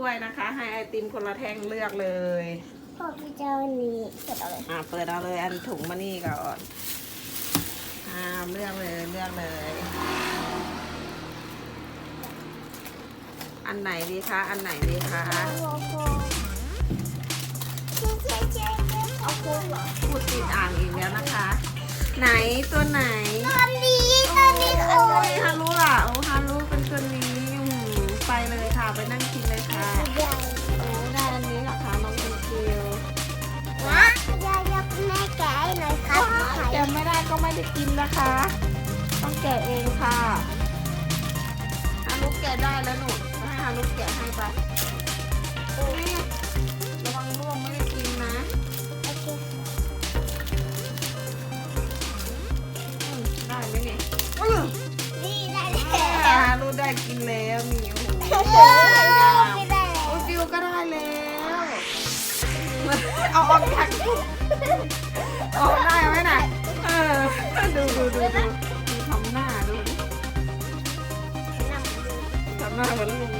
ถ้วยนะคะ ให้ไอติมคนละแท่งเลือกเลยพ่อพี่เจ้านี้เสร็จแล้วเลยอ่าเปิดเอาเลยอันถุงมานี่ก่อนอ่าเลือกเลยเลือกเลย อันไหนดีคะอันไหนดีคะโอ้โหเจ๊เจ๊เจ๊เจ๊เอาโค้งเหรอพูดติดอ่างอีกแล้วนะคะ ไหนตัวไหนตอนนี้ ค่ะ ไปนั่งกินเลยค่ะใหญ่โอ้ได้อันนี้เหรอคะน้องเป็นคิวนะยายยกแม่แกะให้หน่อยครับแกะไม่ได้ก็ไม่ได้กินนะคะ ต้องแกะเองค่ะฮารุแกะได้แล้วหนูให้ฮารุแกะให้ไปโอ้ยระวังร่วงไม่ได้กินนะโอเคอืมได้ไหมเนี่ยอืมนี่ได้อ่าแล้วฮารุได้กินแล้วนี่โอ้โหโอ้สวยงามไม่ได้แล้ว โอ้ฟิวก็ได้แล้วเอาออกจากถุงออกได้ไหมน่ะเออดูดูดูดูทำหน้าดูทำหน้าเหมือนลุง